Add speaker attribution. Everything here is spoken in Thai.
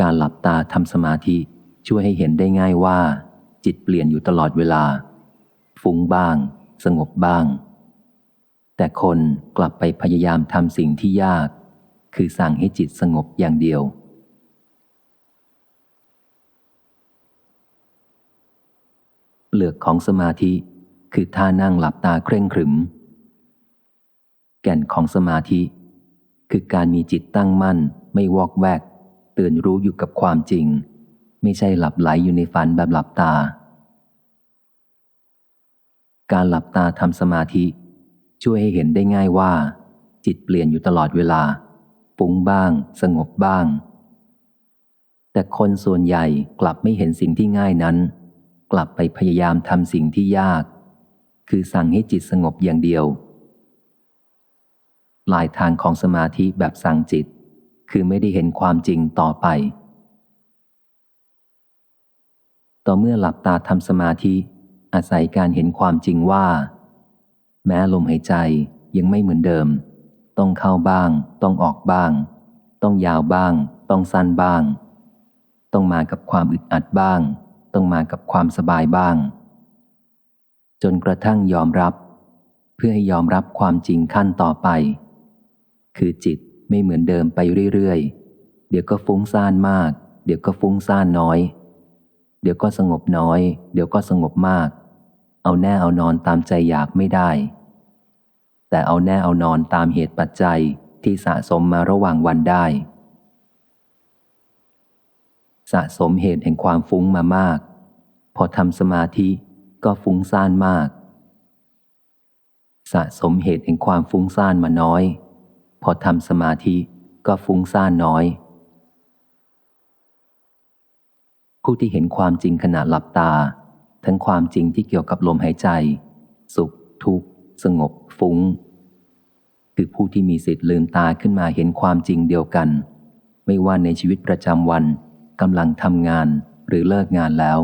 Speaker 1: การหลับตาทำสมาธิช่วยให้เห็นได้ง่ายว่า จิตเปลี่ยนอยู่ตลอดเวลา ฟุ้งบ้าง สงบบ้าง แต่คนกลับไปพยายามทำสิ่งที่ยาก คือสั่งให้จิตสงบอย่างเดียว เปลือกของสมาธิคือท่านั่งหลับตาเคร่งขรึม แก่นของสมาธิ คือการมีจิตตั้งมั่นไม่วอกแวก ตื่นรู้อยู่กับความจริง ไม่ใช่หลับไหลอยู่ในฝันแบบหลับตา การหลับตาทำสมาธิ ช่วยให้เห็นได้ง่ายว่า จิตเปลี่ยนอยู่ตลอดเวลาฟุ้งบ้าง สงบบ้าง แต่คนส่วนใหญ่กลับไม่เห็นสิ่งที่ง่ายนั้น กลับไปพยายามทำสิ่งที่ยาก คือสั่งให้จิตสงบอย่างเดียวลายทางของสมาธิแบบสั่งจิต คือไม่ได้เห็นความจริงต่อไป ต่อเมื่อหลับตาทำสมาธิ อาศัยการเห็นความจริงว่า แม้ลมหายใจยังไม่เหมือนเดิม ต้องเข้าบ้าง ต้องออกบ้าง ต้องยาวบ้าง ต้องสั้นบ้าง ต้องมากับความอึดอัดบ้าง ต้องมากับความสบายบ้าง จนกระทั่งยอมรับ เพื่อให้ยอมรับความจริงขั้นต่อไป คือจิต ไม่เหมือนเดิมไปเรื่อยๆ เดี๋ยวก็ฟุ้งซ่านมาก เดี๋ยวก็ฟุ้งซ่านน้อย เดี๋ยวก็สงบน้อย เดี๋ยวก็สงบมาก เอาแน่เอานอนตามใจอยากไม่ได้ แต่เอาแน่เอานอนตามเหตุปัจจัยที่สะสมมาระหว่างวันได้ สะสมเหตุแห่งความฟุ้งมามาก พอทำสมาธิก็ฟุ้งซ่านมาก สะสมเหตุแห่งความฟุ้งซ่านมาน้อย พอทำสมาธิก็ฟุ้งซ่านน้อย ผู้ที่เห็นความจริงขณะหลับตา ทั้งความจริงที่เกี่ยวกับลมหายใจ สุข ทุกข์ สงบ ฟุ้ง คือผู้ที่มีสิทธิ์ลืมตาขึ้นมาเห็นความจริงเดียวกัน ไม่ว่าในชีวิตประจำวันกำลังทำงานหรือเลิกงานแล้ว